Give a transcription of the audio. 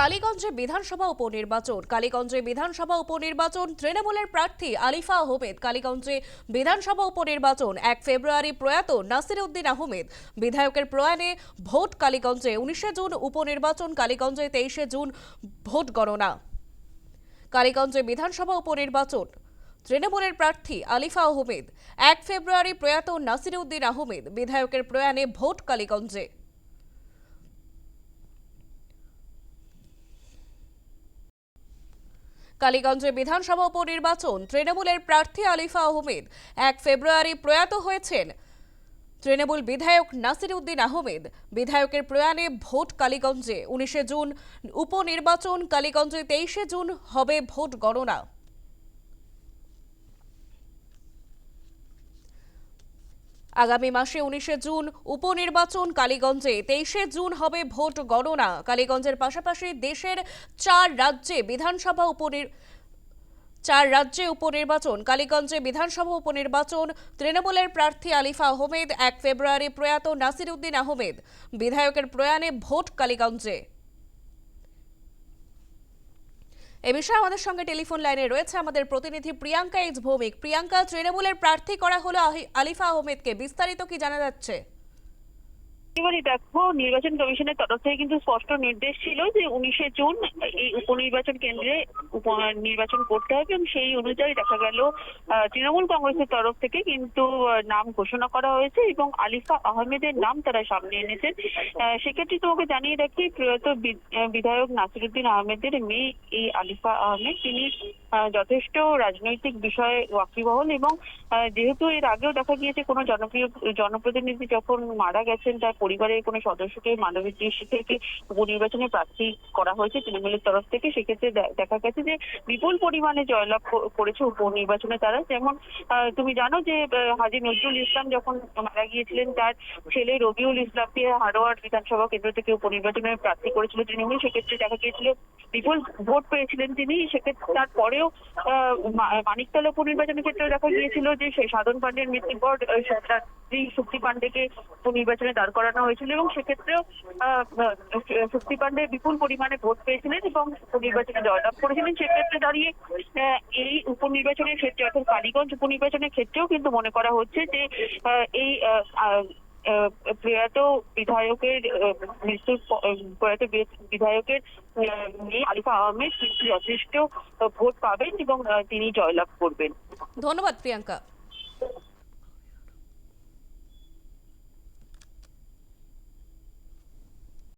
কালীগঞ্জে বিধানসভা উপনির্বাচন। কালীগঞ্জে বিধানসভা উপনির্বাচন, তৃণমূলের প্রার্থী আলিফা আহমেদ। কালীগঞ্জে বিধানসভা উপনির্বাচন, এক ফেব্রুয়ারি প্রয়াত নাসির উদ্দিন আহমেদ। বিধায়কের প্রয়াণে ভোট কালীগঞ্জে, উনিশে জুন উপনির্বাচন, কালীগঞ্জে তেইশে জুন ভোট গণনা। কালীগঞ্জে বিধানসভা উপনির্বাচন, তৃণমূলের প্রার্থী আলিফা আহমেদ। এক ফেব্রুয়ারি প্রয়াত নাসির উদ্দিন আহমেদ। বিধায়কের প্রয়াণে ভোট কালীগঞ্জে। কালীগঞ্জে বিধানসভা উপনির্বাচন তৃণমূলের প্রার্থী আলিফা আহমেদ এক ফেব্রুয়ারি প্রয়াত হয়েছেন। তৃণমূল বিধায়ক নাসির উদ্দিন আহমেদ বিধায়কের প্রয়াণে ভোট কালীগঞ্জে, উনিশে জুন, উপনির্বাচন কালীগঞ্জে তেইশে জুন হবে ভোট গণনা। আগামী মাসে উনিশে জুন উপনির্বাচন কালীগঞ্জে, তেইশে জুন হবে ভোট গণনা। কালীগঞ্জের পাশাপাশি দেশের চার রাজ্যে বিধানসভা উপনির, চার রাজ্যে উপনির্বাচন, কালীগঞ্জে বিধানসভা উপনির্বাচন, তৃণমূলের প্রার্থী আলিফা আহমেদ, এক ফেব্রুয়ারি প্রয়াত নাসির উদ্দিন আহমেদ। বিধায়কের প্রয়াণে ভোট কালীগঞ্জে। এ বিষয়ে আমাদের সঙ্গে টেলিফোন লাইনে রয়েছে আমাদের প্রতিনিধি প্রিয়াঙ্কা এইচ ভৌমিক। প্রিয়াঙ্কা, তৃণমূলের প্রার্থী করা হলো আলিফা আহমেদকে। বিস্তারিত কি জানা যাচ্ছে? এবারে দেখো, নির্বাচন কমিশনের তরফ থেকে কিন্তু স্পষ্ট নির্দেশ ছিল যে উনিশে জুন এই উপনির্বাচন কেন্দ্রে নির্বাচন করতে হবে এবং সেই অনুযায়ী দেখা গেল তৃণমূল কংগ্রেসের তরফ থেকে কিন্তু নাম ঘোষণা করা হয়েছে এবং আলিফা আহমেদের নাম তারা সামনে এনেছেন। সেক্ষেত্রে তোমাকে জানিয়ে রাখি, প্রয়াত বিধায়ক নাসিরুদ্দিন আহমেদের মেয়ে, এই আলিফা আহমেদ, তিনি যথেষ্ট রাজনৈতিক বিষয়ে ওয়াকিবহল এবং যেহেতু এর আগেও দেখা গিয়েছে কোনো জনপ্রিয়, জনপ্রতিনিধি যখন মারা গেছেন, তার পরিবারের কোনো সদস্যকে মানবিক দৃষ্টি থেকে উপনির্বাচনে প্রার্থী করা হয়েছে তৃণমূলের তরফ থেকে, সেক্ষেত্রে দেখা গেছে যে বিপুল পরিমাণে জয়লাভ করেছে উপনির্বাচনে তারা। যেমন তুমি জানো যে হাজি নজরুল ইসলাম যখন মারা গিয়েছিলেন, তার ছেলে রবিউল ইসলামকে হারোয়ার বিধানসভা কেন্দ্র থেকে উপনির্বাচনে প্রার্থী করেছিল তৃণমূল, সেক্ষেত্রে দেখা গিয়েছিল বিপুল ভোট পেয়েছিলেন তিনি, সেক্ষেত্রে তারপরেও মা- মানিকতলা উপনির্বাচনের ক্ষেত্রে দেখা গিয়েছিল যে সাধন পাণ্ডের মৃত্যুর পর আহ, শক্তি পাণ্ডেকে উপনির্বাচনে দাঁড় করানো হয়েছিল এবং সেক্ষেত্রেও শক্তি পাণ্ডে বিপুল পরিমাণে ভোট পেয়েছিলেন এবং উপনির্বাচনে জয়লাভ করেছিলেন। সেক্ষেত্রে দাঁড়িয়ে এই উপনির্বাচনের ক্ষেত্রে অর্থাৎ কালীগঞ্জ উপনির্বাচনের ক্ষেত্রেও কিন্তু মনে করা হচ্ছে যে এই প্রয়াত বিধায়কের মৃত্যুর প্রয়াত বিধায়কের মেয়ে আলিফা আহমেদ যথেষ্ট ভোট পাবেন এবং তিনি জয়লাভ করবেন। ধন্যবাদ, প্রিয়াঙ্কা।